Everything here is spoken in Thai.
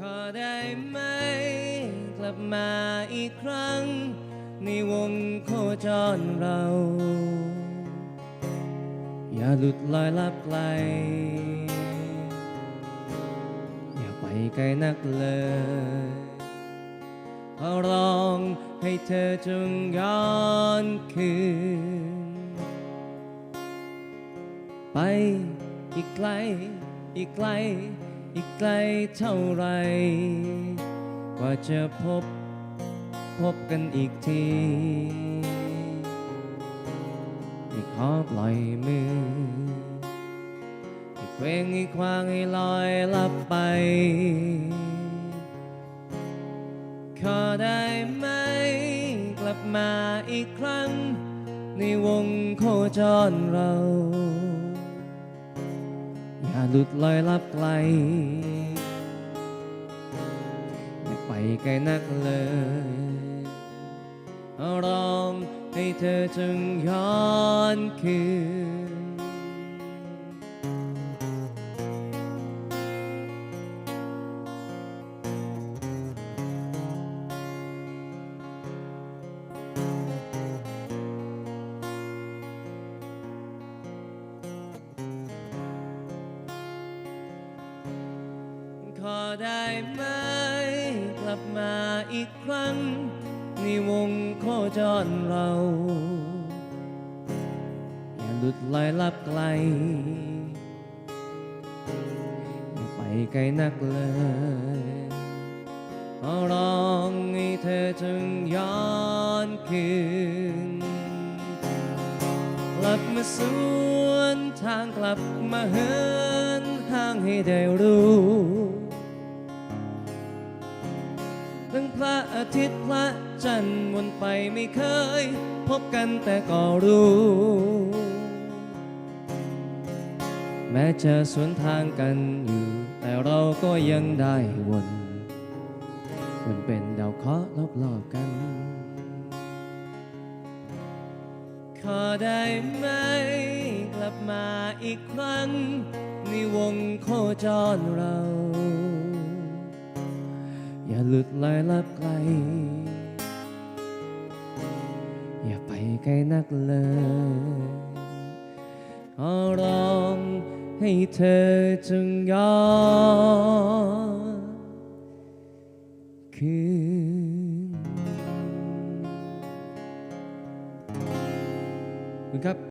God, I. กลับมาอีกครั้ง ในวงโคจรเรา อย่าหลุดลอยลับไกล อย่าไปไกลนักเลยขอร้องให้เธอจงย้อนคืน ไปอีกไกล อีกไกล อีกไกลเท่าไร ว่าจะพบพบกันอีกทีอีกขอปล่อยมืออีกเคว้งอีกควางให้ลอยลับไป ขอได้ไหมกลับมาอีกครั้ง ในวงโคจรเรา อย่าหลุดลอยลับไกล ไปไกลนักเลยร้องให้เธอจงย้อนคืนขอได้ไหม ลับมาอีกครั้ง ในวงโคจรเราอย่าหลุดลอยลับไกล อย่าไปไกลนักเลยขอร้องให้เธอจงย้อนคืนกลับมาสวนทางกลับมาเหินห้างให้ได้รู้ ระอาทิตย์พระจันทร์วนไปไม่เคย พบกันแต่ก็รู้ แม้จะสวนทางกันอยู่ แต่เราก็ยังได้วนวนเป็นดาวเคราะห์รอบๆกัน ขอได้ไหมกลับมาอีกครั้งในวงโคจรเรา หลุดลอยลับไกล อย่าไปไกลนักเลยขอร้องให้เธอจงย้อนคืนคุณครับ